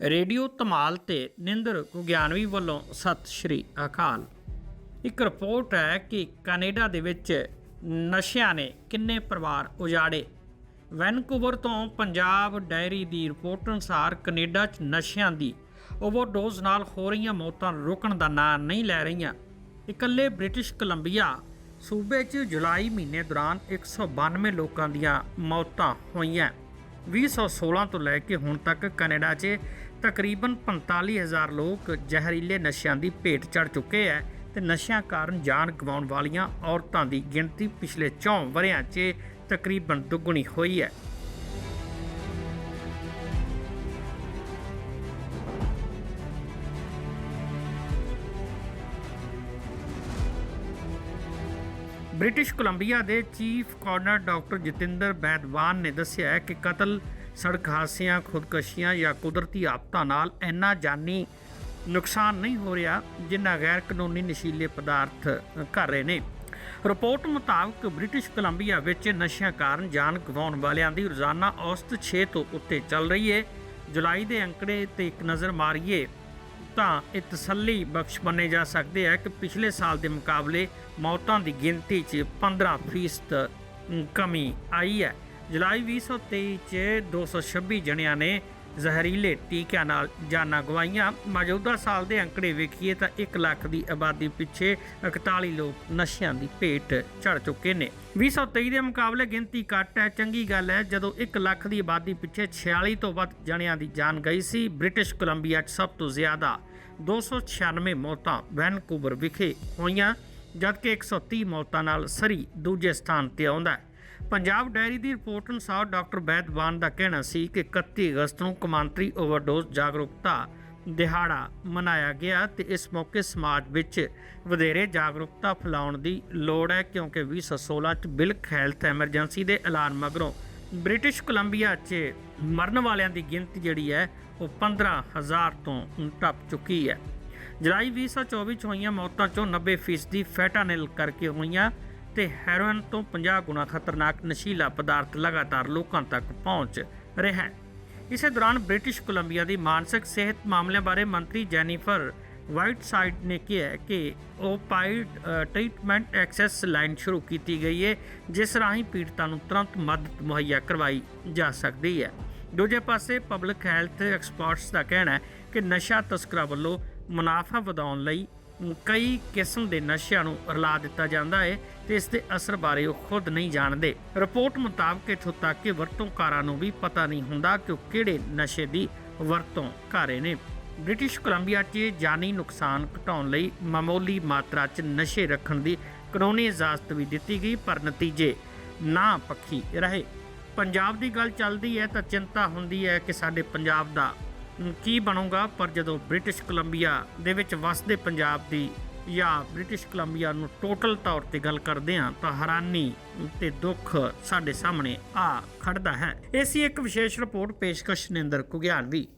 Radio ਧਮਾਲ ਤੇ ਨਿੰਦਰ ਗੁਗਿਆਨਵੀ ਵੱਲੋਂ ਸਤਿ ਸ਼੍ਰੀ ਅਕਾਲ। ਇੱਕ ਰਿਪੋਰਟ ਹੈ ਕਿ ਕੈਨੇਡਾ ਦੇ ਵਿੱਚ ਨਸ਼ਿਆਂ ਨੇ ਕਿੰਨੇ ਪਰਿਵਾਰ ਉਜਾੜੇ। ਵੈਨਕੂਵਰ ਤੋਂ ਪੰਜਾਬ ਡਾਇਰੀ ਦੀ ਰਿਪੋਰਟ ਅਨੁਸਾਰ ਕੈਨੇਡਾ 'ਚ ਨਸ਼ਿਆਂ ਦੀ ਓਵਰਡੋਜ਼ ਨਾਲ ਹੋ ਰਹੀਆਂ ਮੌਤਾਂ ਰੁਕਣ ਦਾ ਨਾਂ ਨਹੀਂ ਲੈ ਰਹੀਆਂ। ਇਕੱਲੇ ਬ੍ਰਿਟਿਸ਼ ਕੋਲੰਬੀਆ ਸੂਬੇ 'ਚ ਜੁਲਾਈ ਮਹੀਨੇ ਦੌਰਾਨ 192 ਲੋਕਾਂ ਦੀਆਂ ਮੌਤਾਂ ਹੋਈਆਂ। 2016 ਤੋਂ ਲੈ ਕੇ ਹੁਣ ਤੱਕ ਕੈਨੇਡਾ 'ਚ ਤਕਰੀਬਨ 45000 ਲੋਕ ਜ਼ਹਿਰੀਲੇ ਨਸ਼ਿਆਂ ਦੀ ਭੇਟ ਚੜ ਚੁੱਕੇ ਹੈ ਤੇ ਨਸ਼ਿਆਂ ਕਾਰਨ ਜਾਨ ਗਵਾਉਣ ਵਾਲੀਆਂ ਔਰਤਾਂ ਦੀ ਗਿਣਤੀ ਪਿਛਲੇ 4 ਵਰਿਆਂ 'ਚ ਤਕਰੀਬਨ ਦੁੱਗਣੀ ਹੋਈ ਹੈ ਬ੍ਰਿਟਿਸ਼ ਕੋਲੰਬੀਆ ਦੇ chief coroner doctor Jatinder Baidwan ਨੇ ਦੱਸਿਆ ਕਿ ਕਤਲ ਸੜਕ ਹਾਦਸਿਆਂ, ਖੁਦਕਸ਼ੀਆਂ ਜਾਂ ਕੁਦਰਤੀ ਆਫਤਾਂ ਨਾਲ ਇੰਨਾ ਜਾਨੀ ਨੁਕਸਾਨ ਨਹੀਂ ਹੋ ਰਿਹਾ ਜਿੰਨਾ ਗੈਰ ਕਾਨੂੰਨੀ ਨਸ਼ੀਲੇ ਪਦਾਰਥ ਕਰ ਰਹੇ ਨੇ। ਰਿਪੋਰਟ ਮੁਤਾਬਕ ਬ੍ਰਿਟਿਸ਼ ਕੋਲੰਬੀਆ ਵਿੱਚ ਨਸ਼ਿਆਂ ਕਾਰਨ ਜਾਨ ਗਵਾਉਣ ਵਾਲਿਆਂ ਦੀ ਰੋਜ਼ਾਨਾ ਔਸਤ 6 ਤੋਂ ਉੱਤੇ ਚੱਲ ਰਹੀ ਹੈ ਜੁਲਾਈ ਦੇ ਅੰਕੜੇ ਤੇ ਇੱਕ ਨਜ਼ਰ ਮਾਰੀਏ ਤਾਂ ਇਹ ਤਸੱਲੀ ਬਖਸ਼ ਮੰਨੇ ਜਾ ਸਕਦੇ ਹੈ ਕਿ ਪਿਛਲੇ ਸਾਲ ਦੇ ਮੁਕਾਬਲੇ ਮੌਤਾਂ ਦੀ ਗਿਣਤੀ 'ਚ 15% ਕਮੀ ਆਈ ਹੈ। ਜੁਲਾਈ 2023 'ਚ 226 ਜਣਿਆਂ ਨੇ ਜ਼ਹਿਰੀਲੇ ਟੀਕਿਆਂ ਨਾਲ ਜਾਨਾਂ ਗਵਾਈਆਂ। ਮੌਜੂਦਾ ਸਾਲ ਦੇ ਅੰਕੜੇ ਵੇਖੀਏ ਤਾਂ 1 ਲੱਖ ਦੀ ਆਬਾਦੀ ਪਿੱਛੇ 41 ਲੋਕ ਨਸ਼ਿਆਂ ਦੀ ਭੇਟ ਚੜ ਚੁੱਕੇ ਨੇ। 2023 ਦੇ ਮੁਕਾਬਲੇ ਗਿਣਤੀ ਘੱਟ ਹੈ। ਚੰਗੀ ਗੱਲ ਹੈ, ਜਦੋਂ 1 ਲੱਖ ਦੀ ਆਬਾਦੀ ਪਿੱਛੇ 46 ਤੋਂ ਵੱਧ ਜਣਿਆਂ ਦੀ ਜਾਨ ਗਈ ਸੀ, ਬ੍ਰਿਟਿਸ਼ ਕੋਲੰਬੀਆ 'ਚ ਸਭ ਤੋਂ ਜ਼ਿਆਦਾ 296 ਮੌਤਾਂ ਵੈਨਕੂਵਰ ਵਿਖੇ ਹੋਈਆਂ, ਜਦਕਿ 130 ਮੌਤਾਂ ਨਾਲ ਸਰੀ ਦੂਜੇ ਸਥਾਨ ਤੇ ਆਉਂਦਾ ਹੈ। ਪੰਜਾਬ ਡਾਇਰੀ ਦੀ ਰਿਪੋਰਟ ਅਨੁਸਾਰ ਡਾਕਟਰ ਬੈਦਵਾਨ ਦਾ ਕਹਿਣਾ ਸੀ ਕਿ 31 ਅਗਸਤ ਨੂੰ ਕਮਾਂਤਰੀ ਓਵਰਡੋਜ਼ ਜਾਗਰੂਕਤਾ ਦਿਹਾੜਾ ਮਨਾਇਆ ਗਿਆ ਤੇ ਇਸ ਮੌਕੇ ਸਮਾਜ ਵਿੱਚ ਵਧੇਰੇ ਜਾਗਰੂਕਤਾ ਫੈਲਾਉਣ ਦੀ ਲੋੜ ਹੈ ਕਿਉਂਕਿ 2016 ਚ ਬਿਲਕ ਹੈਲਥ ਐਮਰਜੈਂਸੀ ਦੇ ਐਲਾਨ ਮਗਰੋਂ ਬ੍ਰਿਟਿਸ਼ ਕੋਲੰਬੀਆ 'ਚ ਮਰਨ ਵਾਲਿਆਂ ਦੀ ਗਿਣਤੀ ਜਿਹੜੀ ਹੈ ਉਹ 15000 ਤੋਂ ਟੱਪ ਚੁੱਕੀ ਹੈ। ਜੁਲਾਈ 2024 ਚ ਹੋਈਆਂ ਮੌਤਾਂ ਚੋਂ 90% ਫੈਟਾਨਿਲ ਕਰਕੇ ਹੋਈਆਂ ਅਤੇ ਹੈਰੋਇਨ ਤੋਂ 50 ਗੁਣਾ ਖਤਰਨਾਕ ਨਸ਼ੀਲਾ ਪਦਾਰਥ ਲਗਾਤਾਰ ਲੋਕਾਂ ਤੱਕ ਪਹੁੰਚ ਰਿਹਾ ਹੈ। ਇਸੇ ਦੌਰਾਨ ਬ੍ਰਿਟਿਸ਼ ਕੋਲੰਬੀਆ ਦੀ ਮਾਨਸਿਕ ਸਿਹਤ ਮਾਮਲਿਆਂ ਬਾਰੇ ਮੰਤਰੀ ਜੈਨੀਫਰ ਵਾਈਟਸਾਈਡ ਨੇ ਕਿਹਾ ਹੈ ਕਿ ਓਪਾਈਡ ਟ੍ਰੀਟਮੈਂਟ ਐਕਸੈਸ ਲਾਈਨ ਸ਼ੁਰੂ ਕੀਤੀ ਗਈ ਹੈ, ਜਿਸ ਰਾਹੀਂ ਪੀੜਤਾਂ ਨੂੰ ਤੁਰੰਤ ਮਦਦ ਮੁਹੱਈਆ ਕਰਵਾਈ ਜਾ ਸਕਦੀ ਹੈ। ਦੂਜੇ ਪਾਸੇ ਪਬਲਿਕ ਹੈਲਥ ਐਕਸਪਰਟਸ ਦਾ ਕਹਿਣਾ ਹੈ ਕਿ ਨਸ਼ਾ ਤਸਕਰਾਂ ਵੱਲੋਂ ਮੁਨਾਫਾ ਵਧਾਉਣ ਲਈ ਕਈ ਕਿਸਮ ਦੇ ਨਸ਼ਿਆਂ ਨੂੰ ਰਲਾ ਦਿੱਤਾ ਜਾਂਦਾ ਹੈ ਤੇ ਇਸ ਦੇ ਅਸਰ ਬਾਰੇ ਉਹ ਖੁਦ ਨਹੀਂ ਜਾਣਦੇ। ਰਿਪੋਰਟ ਮੁਤਾਬਕ ਇਥੋਂ ਤੱਕ ਕਿ ਵਰਤੋਂਕਾਰਾਂ ਨੂੰ ਵੀ ਪਤਾ ਨਹੀਂ ਹੁੰਦਾ ਕਿ ਉਹ ਕਿਹੜੇ ਨਸ਼ੇ ਦੀ ਵਰਤੋਂ ਕਰ ਰਹੇ ਨੇ। ਬ੍ਰਿਟਿਸ਼ ਕੋਲੰਬੀਆ 'ਚ ਜਾਨੀ ਨੁਕਸਾਨ ਘਟਾਉਣ ਲਈ ਮਾਮੂਲੀ ਮਾਤਰਾ 'ਚ ਨਸ਼ੇ ਰੱਖਣ ਦੀ ਕਾਨੂੰਨੀ ਇਜਾਜ਼ਤ ਵੀ ਦਿੱਤੀ ਗਈ, ਪਰ ਨਤੀਜੇ ਨਾ ਪੱਖੀ ਰਹੇ। ਪੰਜਾਬ ਦੀ ਗੱਲ ਚੱਲਦੀ ਹੈ ਤਾਂ ਚਿੰਤਾ ਹੁੰਦੀ ਹੈ ਕਿ ਸਾਡੇ ਪੰਜਾਬ ਦਾ ਕੀ ਬਣੂਗਾ? ਪਰ ਜਦੋਂ ਬ੍ਰਿਟਿਸ਼ ਕੋਲੰਬੀਆ ਦੇ ਵਿੱਚ ਵਸਦੇ ਪੰਜਾਬ ਦੀ ਜਾਂ ਬ੍ਰਿਟਿਸ਼ ਕੋਲੰਬੀਆ ਨੂੰ ਟੋਟਲ ਤੌਰ ਤੇ ਗੱਲ ਕਰਦੇ ਹਾਂ, ਤਾਂ ਹੈਰਾਨੀ ਤੇ ਦੁੱਖ ਸਾਡੇ ਸਾਹਮਣੇ ਆ ਖੜਦਾ ਹੈ। ਇਹ ਸੀ ਇੱਕ ਵਿਸ਼ੇਸ਼ ਰਿਪੋਰਟ ਪੇਸ਼ਕਸ਼ ਨਿੰਦਰ ਕੁਗਿਆਨਵੀ